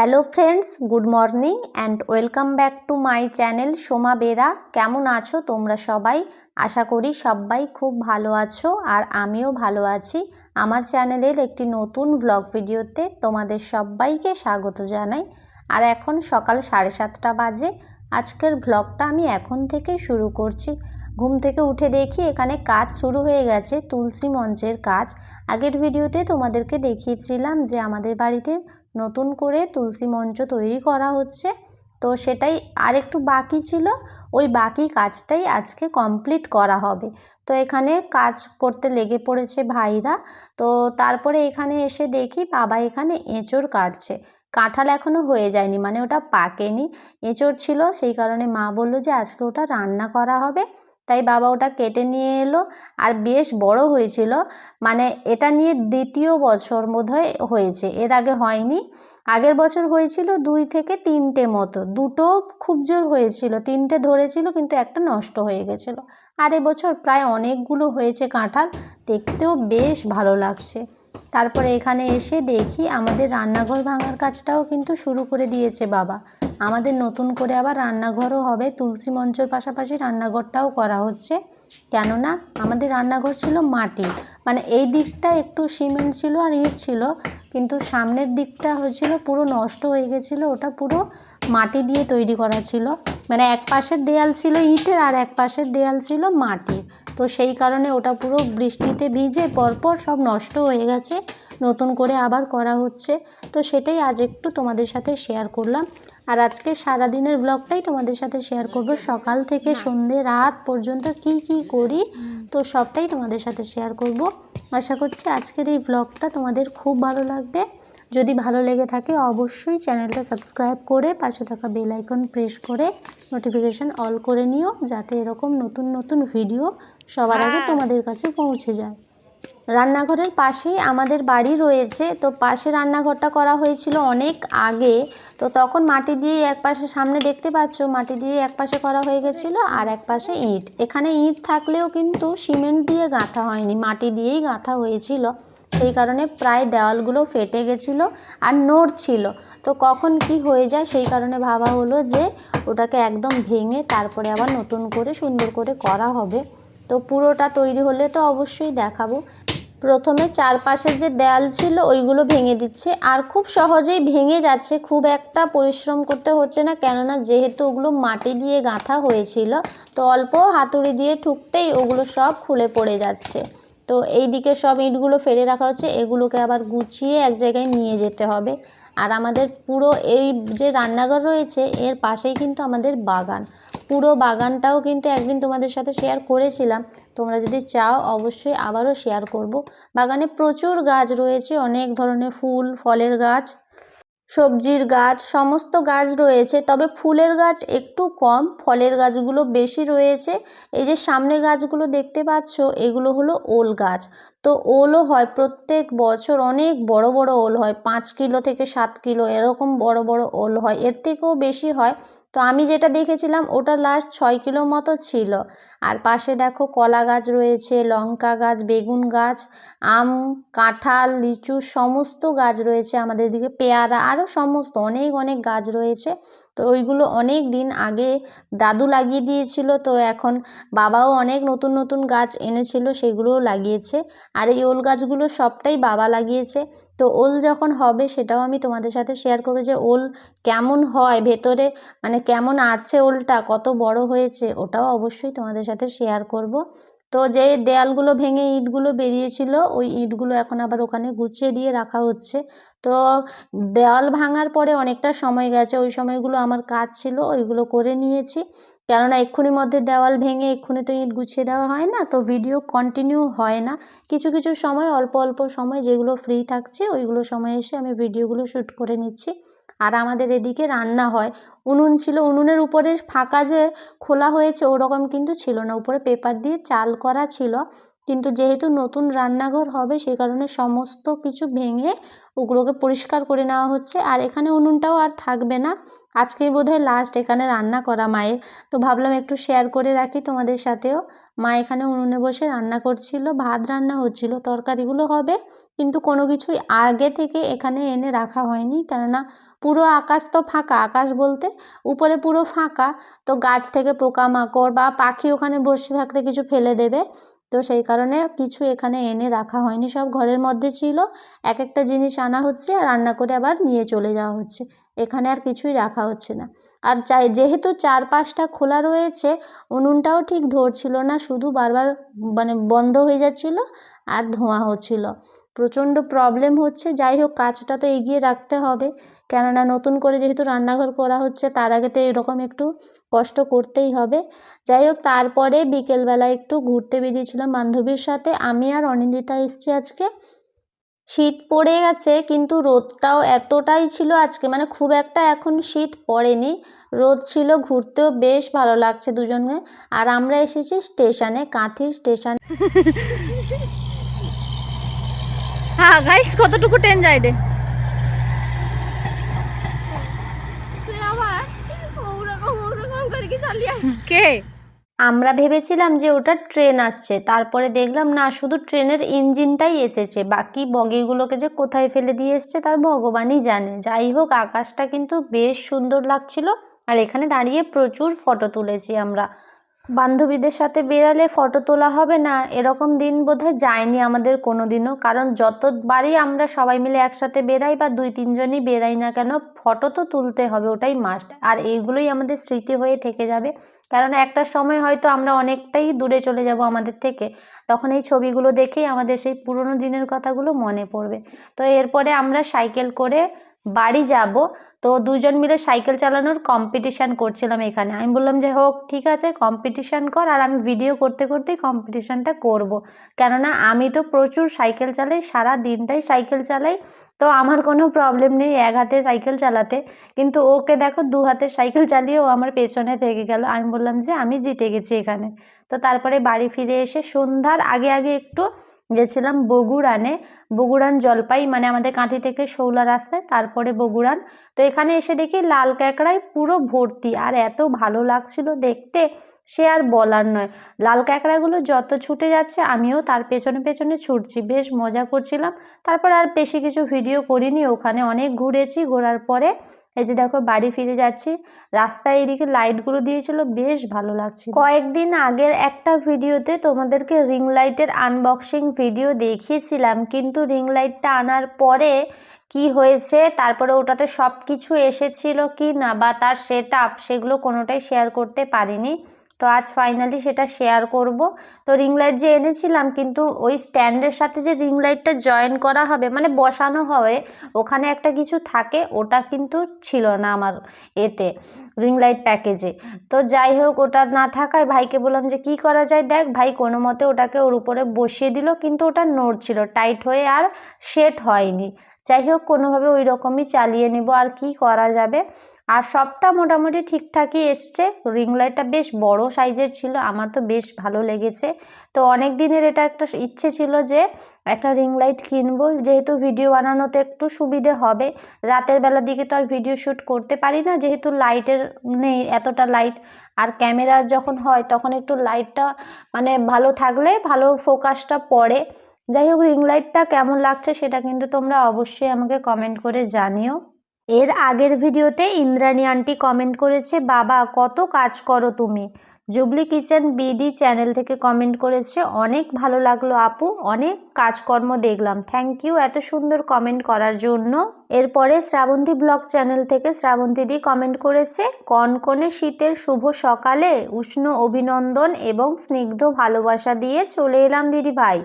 Hello friends good morning and welcome back to my channel Soma Bera কেমন আছো তোমরা সবাই? আশা করি সবাই খুব ভালো আছো আর আমিও ভালো আছি। আমার চ্যানেলের একটি নতুন ভ্লগ ভিডিওতে তোমাদের সবাইকে স্বাগত জানাই। আর এখন সকাল সাড়ে সাতটা বাজে। আজকের ভ্লগটা আমি এখন থেকে শুরু করছি। ঘুম থেকে উঠে দেখি এখানে কাজ শুরু হয়ে গেছে, তুলসী মঞ্চের কাজ। আগের ভিডিওতে তোমাদেরকে দেখিয়েছিলাম যে আমাদের বাড়িতে নতুন করে তুলসী মঞ্চ তৈরি করা হচ্ছে। তো সেটাই আর একটু বাকি ছিল, ওই বাকি কাজটাই আজকে কমপ্লিট করা হবে। তো এখানে কাজ করতে লেগে পড়েছে ভাইরা। তো তারপরে এখানে এসে দেখি বাবা এখানে এঁচড় কাটছে। কাঁঠাল এখনও হয়ে যায়নি মানে ওটা পাকেনি। এঁচড় ছিল, সেই কারণে মা বলল যে আজকে ওটা রান্না করা হবে। তাই বাবা ওটা কেটে নিয়ে এলো আর বেশ বড় হয়েছিল। মানে এটা নিয়ে দ্বিতীয় বছর বোধহয় হয়েছে। এর আগে হয়নি। আগের বছর হয়েছিল দুই থেকে তিনটে মতো। দুটো খুব জোর হয়েছিল। তিনটে ধরেছিল কিন্তু একটা নষ্ট হয়ে গেছিল। আর এবছর প্রায় অনেকগুলো হয়েছে কাঁঠাল। দেখতেও বেশ ভালো লাগছে। তারপরে এখানে এসে দেখি আমাদের রান্নাঘর ভাঙার কাজটাও কিন্তু শুরু করে দিয়েছে বাবা। আমাদের নতুন করে আবার রান্নাঘরও হবে, তুলসী মঞ্চের পাশাপাশি রান্নাঘরটাও করা হচ্ছে। কেননা আমাদের রান্নাঘর ছিল মাটি মানে এই দিকটা একটু সিমেন্ট ছিল আর ইট ছিল, কিন্তু সামনের দিকটা হয়েছিল পুরো নষ্ট হয়ে গেছিল, ওটা পুরো মাটি দিয়ে তৈরি করা ছিল। মানে এক পাশের দেয়াল ছিল ইটের আর এক পাশের দেয়াল ছিল মাটির। তো সেই কারণে ওটা পুরো বৃষ্টিতে ভিজে পরপর সব নষ্ট হয়ে গেছে। নতুন করে আবার করা হচ্ছে। তো সেটাই আজ একটু তোমাদের সাথে শেয়ার করলাম। আর আজকে সারাদিনের ব্লগটাই তোমাদের সাথে শেয়ার করব। সকাল থেকে সন্ধে রাত পর্যন্ত কি কি করি তো সবটাই তোমাদের সাথে শেয়ার করব। আশা করছি আজকের এই ব্লগটা তোমাদের খুব ভালো লাগবে। যদি ভালো লেগে থাকে অবশ্যই চ্যানেলটা সাবস্ক্রাইব করে পাশে থাকা বেল আইকন প্রেস করে নোটিফিকেশান অল করে নিও। যাতে এরকম নতুন নতুন ভিডিও সবার আগে তোমাদের কাছে পৌঁছে যায়। রান্নাঘরের পাশেই আমাদের বাড়ি রয়েছে তো পাশে রান্নাঘরটা করা হয়েছিল অনেক আগে তো তখন মাটি দিয়ে এক পাশে সামনে দেখতে পাচ্ছ মাটি দিয়ে এক পাশে করা হয়ে গেছিল আর এক পাশে ইট। এখানে ইট থাকলেও কিন্তু সিমেন্ট দিয়ে গাঁথা হয়নি মাটি দিয়েই গাঁথা হয়েছিল। সেই কারণে প্রায় দেওয়ালগুলো ফেটে গেছিল আর নোট ছিল। তো কখন কি হয়ে যায় সেই কারণে ভাবা হলো যে ওটাকে একদম ভেঙে তারপরে আবার নতুন করে সুন্দর করে করা হবে। তো পুরোটা তৈরি হলে তো অবশ্যই দেখাবো। প্রথমে চারপাশের যে দেয়াল ছিল, ওইগুলো ভেঙে দিচ্ছে। আর খুব সহজেই ভেঙে যাচ্ছে, খুব একটা পরিশ্রম করতে হচ্ছে না, কেননা যেহেতু ওগুলো মাটি দিয়ে গাঁথা হয়েছিল, তো অল্প হাতুড়ি দিয়ে ঠুকতেই ওগুলো সব খুলে পড়ে যাচ্ছে। তো এই দিকে সব ইটগুলো ফেলে রাখা হচ্ছে, এগুলোকে আবার গুছিয়ে এক জায়গায় নিয়ে যেতে হবে। আর আমাদের পুরো এই যে রান্নাঘর রয়েছে, এর পাশেই কিন্তু আমাদের বাগান। পুরো বাগানটাও কিন্তু একদিন তোমাদের সাথে শেয়ার করেছিলাম। তোমরা যদি চাও, অবশ্যই আবারও শেয়ার করব। বাগানে প্রচুর গাছ রয়েছে, অনেক ধরনের ফুল, ফলের গাছ, সবজির গাছ, সমস্ত গাছ রয়েছে। তবে ফুলের গাছ একটু কম, ফলের গাছগুলো বেশি রয়েছে। এই যে সামনে গাছগুলো দেখতে পাচ্ছ, এগুলো হলো ওল গাছ। তো ওলও হয়, প্রত্যেক বছর অনেক বড় বড় ওল হয়, পাঁচ কিলো থেকে সাত কিলো, এরকম বড় বড় ওল হয়। এর থেকেও বেশি হয় তো আমি যেটা দেখেছিলাম, ওটা লাস্ট ছয় কিলো মতো ছিল। আর পাশে দেখো কলা গাছ রয়েছে, লঙ্কা গাছ, বেগুন গাছ, আম, কাঁঠাল, লিচু, সমস্ত গাছ রয়েছে আমাদের দিকে। পেয়ারা আরও সমস্ত, অনেক অনেক গাছ রয়েছে। তো ওইগুলো অনেক দিন আগে দাদু লাগিয়ে দিয়েছিল, তো এখন বাবাও অনেক নতুন নতুন গাছ এনেছিল, সেগুলোও লাগিয়েছে। আর এই ওল গাছগুলো সবটাই বাবা লাগিয়েছে। তো ওল যখন হবে সেটাও আমি তোমাদের সাথে শেয়ার করব যে ওল কেমন হয়, ভেতরে মানে কেমন আছে ওলটা, কত বড় হয়েছে, ওটাও অবশ্যই তোমাদের সাথে শেয়ার করব। তো যে দেয়ালগুলো ভেঙে ইটগুলো বেরিয়েছিল, ওই ইটগুলো এখন আবার ওখানে গুছিয়ে দিয়ে রাখা হচ্ছে। তো দেওয়াল ভাঙার পরে অনেকটা সময় গেছে, ওই সময়গুলো আমার কাজ ছিল, ওইগুলো করে নিয়েছি। কেননা এক্ষুনি মধ্যে দেওয়াল ভেঙে এক্ষুনি তো ইট গুছিয়ে দেওয়া হয় না, তো ভিডিও কন্টিনিউ হয় না। কিছু কিছু সময়, অল্প অল্প সময় যেগুলো ফ্রি থাকছে, ওইগুলো সময় এসে আমি ভিডিওগুলো শ্যুট করে নিচ্ছি। আর আমাদের এদিকে রান্না হয়। উনুন ছিল, উনুনের উপরে ফাঁকা যে খোলা হয়েছে ওরকম কিন্তু ছিল না। উপরে পেপার দিয়ে চাল করা ছিল। কিন্তু যেহেতু নতুন রান্নাঘর হবে সেই কারণে সমস্ত কিছু ভেঙে ওগুলোকে পরিষ্কার করে নেওয়া হচ্ছে। আর এখানে উনুনটাও আর থাকবে না। আজকেই বোধহয় লাস্ট এখানে রান্না করা মায়ের। তো ভাবলাম একটু শেয়ার করে রাখি তোমাদের সাথেও। মা এখানে উনুনে বসে রান্না করছিল, ভাত রান্না হচ্ছিল, তরকারিগুলো হবে। কিন্তু কোনো কিছুই আগে থেকে এখানে এনে রাখা হয়নি। কেননা পুরো আকাশ তো ফাঁকা, আকাশ বলতে উপরে পুরো ফাঁকা। তো গাছ থেকে পোকামাকড় বা পাখি ওখানে বসে থাকতে কিছু ফেলে দেবে। তো সেই কারণে কিছু এখানে এনে রাখা হয়নি, সব ঘরের মধ্যে ছিল। এক একটা জিনিস আনা হচ্ছে আর রান্না করে আবার নিয়ে চলে যাওয়া হচ্ছে। এখানে আর কিছুই রাখা হচ্ছে না। আর চাই, যেহেতু চারপাশটা খোলা রয়েছে, উনুনটাও ঠিক ধরছিল না, শুধু বারবার মানে বন্ধ হয়ে যাচ্ছিল আর ধোঁয়া হচ্ছিল। প্রচণ্ড প্রবলেম হচ্ছে। যাই হোক, কাজটা তো এগিয়ে রাখতে হবে। কেননা নতুন করে যেহেতু রান্নাঘর করা হচ্ছে, তার আগে তো এরকম একটু কষ্ট করতেই হবে। যাই হোক তারপরে বিকেলবেলা একটু ঘুরতে বেরিয়েছিলাম বান্ধবীর সাথে। আমি আর অনিন্দিতা এসছি আজকে। শীত পড়ে গেছে, কিন্তু রোদটাও এতটাই ছিল আজকে মানে খুব একটা এখন শীত পড়েনি। রোদ ছিল, ঘুরতেও বেশ ভালো লাগছে দুজনে আর আমরা এসেছি স্টেশনে, কাঁথির স্টেশন। হ্যাঁ গাইস কতটুকু ট্রেন যায় রে সে আবার ওরকম ওরকম করে কি আমরা ভেবেছিলাম যে ওটা ট্রেন আসছে তারপরে দেখলাম না শুধু ট্রেনের ইঞ্জিনটাই এসেছে বাকি বগিগুলোকে যে কোথায় ফেলে দিয়ে এসছে তার ভগবানই জানে। যাই হোক আকাশটা কিন্তু বেশ সুন্দর লাগছিল আর এখানে দাঁড়িয়ে প্রচুর ফটো তুলেছি আমরা। বান্ধবীদের সাথে বেরালে ফটো তোলা হবে না, এরকম দিন বোধহয় যায়নি আমাদের কোনো দিনও কারণ যতবারই আমরা সবাই মিলে একসাথে বেরাই বা দুই তিনজনই বেরাই না কেন, ফটো তো তুলতে হবে, ওটাই মাস্ট আর এইগুলোই আমাদের স্মৃতি হয়ে থেকে যাবে। কারণ একটা সময় হয়তো আমরা অনেকটাই দূরে চলে যাব আমাদের থেকে। তখন এই ছবিগুলো দেখেই আমাদের সেই পুরনো দিনের কথাগুলো মনে পড়বে। তো এরপরে আমরা সাইকেল করে বাড়ি যাব। তো দুজন মিলে সাইকেল চালানোর কম্পিটিশান করছিলাম এখানে। আমি বললাম যে, হোক, ঠিক আছে কম্পিটিশান কর। আর আমি ভিডিও করতে করতেই কম্পিটিশানটা করব। কেননা আমি তো প্রচুর সাইকেল চালাই, সারা দিনটাই সাইকেল চালাই। তো আমার কোনো প্রবলেম নেই এক হাতে সাইকেল চালাতে। কিন্তু ওকে দেখো, দু হাতে সাইকেল চালিয়ে ও আমার পেছনে থেকে গেল। আমি বললাম যে, আমি জিতে গেছি এখানে। তো তারপরে বাড়ি ফিরে এসে সন্ধ্যার আগে আগে একটু গেছিলাম বগুড়ানে। বগুড়ান জলপাই মানে আমাদের কাঁথি থেকে শৌলা রাস্তায়, তারপরে বগুড়ান। তো এখানে এসে দেখি লাল ক্যাকড়ায় পুরো ভর্তি। আর এত ভালো লাগছিল দেখতে, সে আর বলার নয়। লাল ক্যাকড়াগুলো যত ছুটে যাচ্ছে, আমিও তার পেছনে পেছনে ছুটছি। বেশ মজা করছিলাম। তারপর আর বেশি কিছু ভিডিও করিনি। ওখানে অনেক ঘুরেছি। ঘোরার পরে এই যে দেখো বাড়ি ফিরে যাচ্ছি। রাস্তায় এদিকে লাইটগুলো দিয়েছিল, বেশ ভালো লাগছে। কয়েকদিন আগের একটা ভিডিওতে তোমাদেরকে রিং লাইটের আনবক্সিং ভিডিও দেখিয়েছিলাম, কিন্তু রিং লাইটটা আনার পরে কি হয়েছে, তারপরে ওটাতে সব কিছু এসেছিল কি না, বা তার সেট আপ সেগুলো কোনোটাই শেয়ার করতে পারিনি। তো আজ ফাইনালি সেটা শেয়ার করব। তো রিং লাইট যে এনেছিলাম, কিন্তু ওই স্ট্যান্ডের সাথে যে রিং লাইটটা জয়েন করা হবে মানে বসানো হবে, ওখানে একটা কিছু থাকে, ওটা কিন্তু ছিল না আমার এতে রিং লাইট প্যাকেজে তো যাই হোক, ওটা না থাকায় ভাইকে বললাম যে, কি করা যায় দেখ, ভাই কোনো মতে ওটাকে ওর উপরে বসিয়ে দিল, কিন্তু ওটা নড়ছিল টাইট হয়ে আর সেট হয়নি। যাই হোক, কোনোভাবে ওই রকমই চালিয়ে নেব, আর কি করা যাবে? আর সবটা মোটামুটি ঠিকঠাকই এসছে। রিং লাইটটা বেশ বড় সাইজের ছিল, আমার তো বেশ ভালো লেগেছে। তো অনেক দিনের এটা একটা ইচ্ছে ছিল যে একটা রিং লাইট কিনবো। যেহেতু ভিডিও বানানোতে একটু সুবিধে হবে, রাতের বেলার দিকে তো আর ভিডিও শ্যুট করতে পারি না, যেহেতু লাইটের নেই এতটা লাইট আর ক্যামেরা যখন হয়, তখন একটু লাইটটা মানে ভালো থাকলে, ভালো ফোকাসটা পড়ে। যাই হোক রিং লাইটটা কেমন লাগছে সেটা কিন্তু তোমরা অবশ্যই আমাকে কমেন্ট করে জানিও। এর আগের ভিডিওতে ইন্দ্রাণী আন্টি কমেন্ট করেছে, বাবা, কত কাজ করো তুমি? জুবলি কিচেন বিডি চ্যানেল থেকে কমেন্ট করেছে, অনেক ভালো লাগল আপু, অনেক কাজকর্ম দেখলাম। থ্যাংক ইউ এত সুন্দর কমেন্ট করার জন্য। এরপরে শ্রাবন্তী ব্লগ চ্যানেল থেকে শ্রাবন্তী দি কমেন্ট করেছে, কনকনে শীতের শুভ সকালে উষ্ণ অভিনন্দন এবং স্নিগ্ধ ভালোবাসা দিয়ে চলে এলাম দিদি ভাই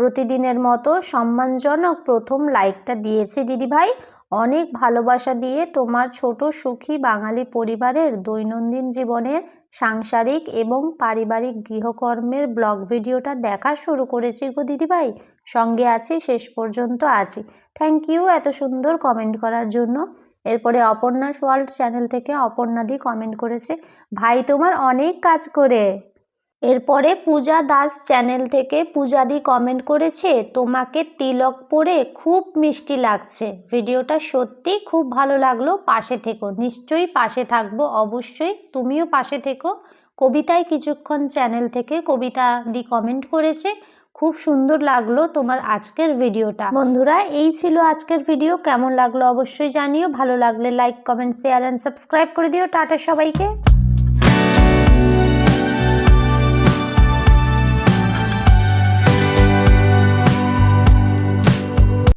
প্রতিদিনের মতো সম্মানজনক প্রথম লাইকটা দিয়েছে দিদিভাই। অনেক ভালোবাসা দিয়ে তোমার ছোট সুখী বাঙালি পরিবারের দৈনন্দিন জীবনের সাংসারিক এবং পারিবারিক গৃহকর্মের ব্লগ ভিডিওটা দেখা শুরু করেছি গো দিদিভাই। সঙ্গে আছি, শেষ পর্যন্ত আছি। থ্যাংক ইউ এত সুন্দর কমেন্ট করার জন্য। এরপরে অপর্ণাস ওয়ার্ল্ড চ্যানেল থেকে অপর্ণাদি কমেন্ট করেছে, ভাই, তোমার অনেক কাজ করে। এরপরে পূজা দাস চ্যানেল থেকে পূজাদি কমেন্ট করেছে, তোমাকে তিলক পরে খুব মিষ্টি লাগছে। ভিডিওটা সত্যি খুব ভালো লাগল, পাশে থেকো। নিশ্চয়ই পাশে থাকব, অবশ্যই। তুমিও পাশে থেকো। কবিতায় কিছুক্ষণ চ্যানেল থেকে কবিতা দি কমেন্ট করেছে, খুব সুন্দর লাগল তোমার আজকের ভিডিওটা। বন্ধুরা, এই ছিল আজকের ভিডিও। কেমন লাগল অবশ্যই জানিও। ভালো লাগলে like, comment, share and subscribe করে দিও। টাটা সবাইকে।